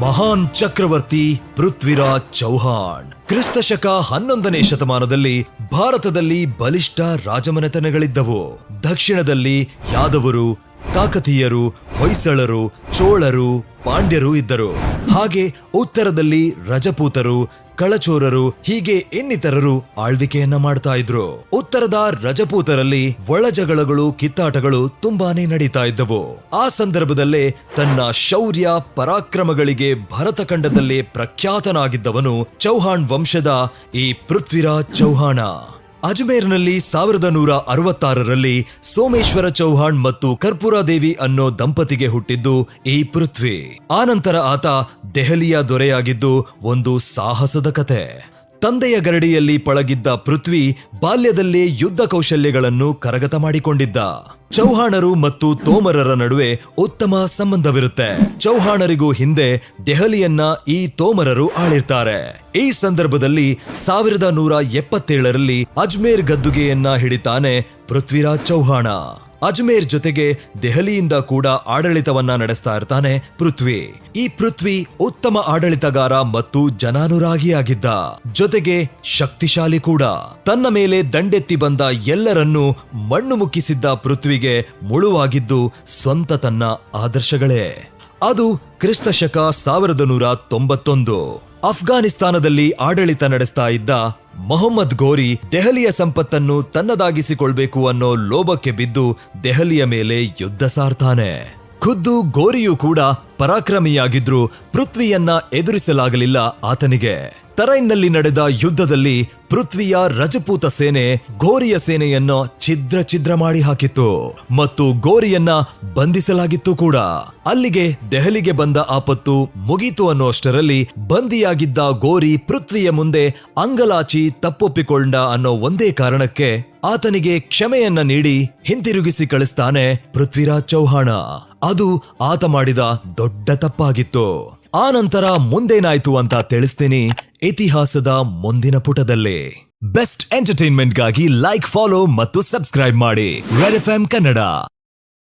ಮಹಾನ್ ಚಕ್ರವರ್ತಿ ಪೃಥ್ವಿರಾಜ್ ಚೌಹಾಣ್. ಕ್ರಿಸ್ತಶಕ ಹನ್ನೊಂದನೇ ಶತಮಾನದಲ್ಲಿ ಭಾರತದಲ್ಲಿ ಬಲಿಷ್ಠ ರಾಜಮನೆತನಗಳಿದ್ದವು. ದಕ್ಷಿಣದಲ್ಲಿ ಯಾದವರು, ಕಾಕತೀಯರು, ಹೊಯ್ಸಳರು, ಚೋಳರು, ಪಾಂಡ್ಯರು ಇದ್ದರು. ಹಾಗೆ ಉತ್ತರದಲ್ಲಿ ರಜಪೂತರು ಕಳಚೋರರು, ಹೀಗೆ ಇನ್ನಿತರರು ಆಳ್ವಿಕೆಯನ್ನ ಮಾಡ್ತಾ ಇದ್ರು. ಉತ್ತರದ ರಜಪೂತರಲ್ಲಿ ಒಳಜಗಳಗಳು ಕಿತ್ತಾಟಗಳು ತುಂಬಾನೇ ನಡೀತಾ ಇದ್ದವು. ಆ ಸಂದರ್ಭದಲ್ಲೇ ತನ್ನ ಶೌರ್ಯ ಪರಾಕ್ರಮಗಳಿಗೆ ಭರತಖಂಡದಲ್ಲಿ ಪ್ರಖ್ಯಾತನಾಗಿದ್ದವನು ಚೌಹಾಣ್ ವಂಶದ ಈ ಪೃಥ್ವಿರಾಜ್ ಚೌಹಾಣ. ಅಜ್ಮೇರ್ನಲ್ಲಿ ಸಾವಿರದ ನೂರ ಅರವತ್ತಾರರಲ್ಲಿ ಸೋಮೇಶ್ವರ ಚೌಹಾಣ್ ಮತ್ತು ಕರ್ಪೂರಾದೇವಿ ಅನ್ನೋ ದಂಪತಿಗೆ ಹುಟ್ಟಿದ್ದು ಈ ಪೃಥ್ವಿ. ಆನಂತರ ಆತ ದೆಹಲಿಯ ದೊರೆಯಾಗಿದ್ದು ಒಂದು ಸಾಹಸದ ಕತೆ. ತಂದೆಯ ಗರಡಿಯಲ್ಲಿ ಪಳಗಿದ್ದ ಪೃಥ್ವಿ ಬಾಲ್ಯದಲ್ಲೇ ಯುದ್ಧ ಕೌಶಲ್ಯಗಳನ್ನು ಕರಗತ ಮಾಡಿಕೊಂಡಿದ್ದ. ಚೌಹಾಣರು ಮತ್ತು ತೋಮರರ ನಡುವೆ ಉತ್ತಮ ಸಂಬಂಧವಿರುತ್ತೆ. ಚೌಹಾಣರಿಗೂ ಹಿಂದೆ ದೆಹಲಿಯನ್ನ ಈ ತೋಮರರು ಆಳಿರ್ತಾರೆ. ಈ ಸಂದರ್ಭದಲ್ಲಿ ಸಾವಿರದ ನೂರ ಎಪ್ಪತ್ತೇಳರಲ್ಲಿ ಅಜ್ಮೇರ್ ಗದ್ದುಗೆಯನ್ನ ಹಿಡಿತಾನೆ ಪೃಥ್ವಿರಾಜ್ ಚೌಹಾಣ. ಅಜ್ಮೇರ್ ಜೊತೆಗೆ ದೆಹಲಿಯಿಂದ ಕೂಡ ಆಡಳಿತವನ್ನ ನಡೆಸ್ತಾ ಇರ್ತಾನೆ ಪೃಥ್ವಿ. ಈ ಪೃಥ್ವಿ ಉತ್ತಮ ಆಡಳಿತಗಾರ ಮತ್ತು ಜನಾನುರಾಗಿಯಾಗಿದ್ದ. ಜೊತೆಗೆ ಶಕ್ತಿಶಾಲಿ ಕೂಡ. ತನ್ನ ಮೇಲೆ ದಂಡೆತ್ತಿ ಬಂದ ಎಲ್ಲರನ್ನೂ ಮಣ್ಣು ಮುಕ್ಕಿಸಿದ್ದ ಪೃಥ್ವಿಗೆ ಮುಳುವಾಗಿದ್ದು ಸ್ವಂತ ತನ್ನ ಆದರ್ಶಗಳೇ. ಅದು ಕ್ರಿಸ್ತಶಕ ಸಾವಿರದ ನೂರ ತೊಂಬತ್ತೊಂದು. ಅಫ್ಘಾನಿಸ್ತಾನದಲ್ಲಿ ಆಡಳಿತ ನಡೆಸ್ತಾ ಇದ್ದ ಮೊಹಮ್ಮದ್ ಗೋರಿ ದೆಹಲಿಯ ಸಂಪತ್ತನ್ನು ತನ್ನದಾಗಿಸಿಕೊಳ್ಬೇಕು ಅನ್ನೋ ಲೋಭಕ್ಕೆ ಬಿದ್ದು ದೆಹಲಿಯ ಮೇಲೆ ಯುದ್ಧ ಸಾರ್ತಾನೆ. ಖುದ್ದು ಗೋರಿಯೂ ಕೂಡ ಪರಾಕ್ರಮಿಯಾಗಿದ್ರೂ ಪೃಥ್ವಿಯನ್ನ ಎದುರಿಸಲಾಗಲಿಲ್ಲ ಆತನಿಗೆ. ತರೈನ್ನಲ್ಲಿ ನಡೆದ ಯುದ್ಧದಲ್ಲಿ ಪೃಥ್ವಿಯ ರಜಪೂತ ಸೇನೆ ಗೋರಿಯ ಸೇನೆಯನ್ನು ಛಿದ್ರ ಛಿದ್ರ ಮಾಡಿ ಹಾಕಿತ್ತು ಮತ್ತು ಗೋರಿಯನ್ನ ಬಂಧಿಸಲಾಗಿತ್ತು ಕೂಡ. ಅಲ್ಲಿಗೆ ದೆಹಲಿಗೆ ಬಂದ ಆಪತ್ತು ಮುಗೀತು ಅನ್ನೋಷ್ಟರಲ್ಲಿ ಬಂದಿಯಾಗಿದ್ದ ಗೋರಿ ಪೃಥ್ವಿಯ ಮುಂದೆ ಅಂಗಲಾಚಿ ತಪ್ಪೊಪ್ಪಿಕೊಂಡ ಅನ್ನೋ ಒಂದೇ ಕಾರಣಕ್ಕೆ ಆತನಿಗೆ ಕ್ಷಮೆಯನ್ನ ನೀಡಿ ಹಿಂತಿರುಗಿಸಿ ಕಳಿಸ್ತಾನೆ ಪೃಥ್ವಿರಾಜ್ ಚೌಹಾಣ. ಅದು ಆತ ಮಾಡಿದ ದೊಡ್ಡ ತಪ್ಪಾಗಿತ್ತು. ಆ ನಂತರ ಮುಂದೇನಾಯ್ತು ಅಂತ ತಿಳಿಸ್ತೀನಿ ಇತಿಹಾಸದ ಮುಂದಿನ ಪುಟದಲ್ಲಿ. ಬೆಸ್ಟ್ ಎಂಟರ್ಟೈನ್ಮೆಂಟ್ಗಾಗಿ ಲೈಕ್, ಫಾಲೋ ಮತ್ತು ಸಬ್ಸ್ಕ್ರೈಬ್ ಮಾಡಿ. Red F Kannada.